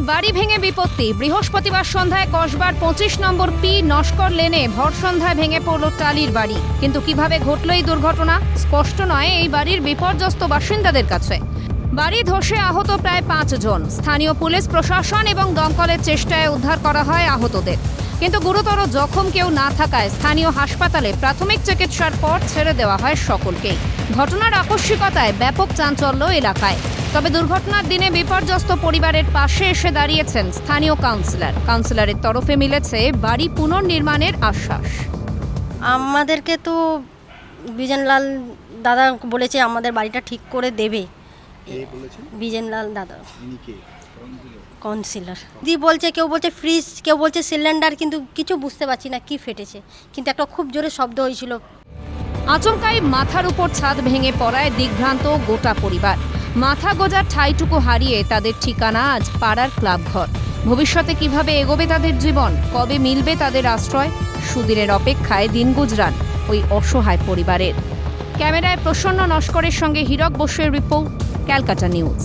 বাড়ি ভেঙে বিপত্তি। বৃহস্পতিবার সন্ধ্যায় কসবার পঁচিশ নম্বর পি নস্কর লেনে ভর সন্ধ্যায় ভেঙে পড়ল টালির বাড়ি। কিন্তু কীভাবে ঘটল এই দুর্ঘটনা? স্পষ্ট নয়, এই বাড়ির বিপর্যস্ত বাসিন্দাদের কাছে। বাড়ি ধসে আহত প্রায় পাঁচজন। স্থানীয় পুলিশ, প্রশাসন এবং দমকলের চেষ্টায় উদ্ধার করা হয় আহতদের। কিন্তু গুরুতর জখম কেউ না থাকায় স্থানীয় হাসপাতালে প্রাথমিক চিকিৎসার পর ছেড়ে দেওয়া হয় সকলকেই। ঘটনার আকস্মিকতায় ব্যাপক চাঞ্চল্য এলাকায়। তবে দুর্ঘটনার দিনে বিপর্যস্ত পরিবারের পাশে এসে দাঁড়িয়েছেন স্থানীয় কাউন্সিলর। কাউন্সিলরের তরফে মিলেছে বাড়ি পুনর্নির্মাণের আশ্বাস। আমাদেরকে তো বিজনলাল দাদা বলেছে আমাদের বাড়িটা ঠিক করে দেবে। বিজনলাল দাদা। ইনি কে দি বলছে, কেউ বলছে ফ্রিজ কেউ বলছে সিলিন্ডার কিন্তু কিছু বুঝতে পারছি না কি ফেটেছে। কিন্তু একটা খুব জোরে শব্দ হয়েছিল। আচমকাই মাথার উপর ছাদ ভেঙে পড়ায় দিগ্ভ্রান্ত গোটা পরিবার। মাথা গোজার ঠাইটুকু হারিয়ে তাদের ঠিকানা আজ পাড়ার ক্লাব ঘর ভবিষ্যতে কীভাবে এগোবে তাদের জীবন, কবে মিলবে তাদের আশ্রয়, সুদিনের অপেক্ষায় দিন গুজরান ওই অসহায় পরিবারের। ক্যামেরায় প্রসন্ন নস্করের সঙ্গে হীরক বসুয়ের রিপোর্ট, ক্যালকাটা নিউজ।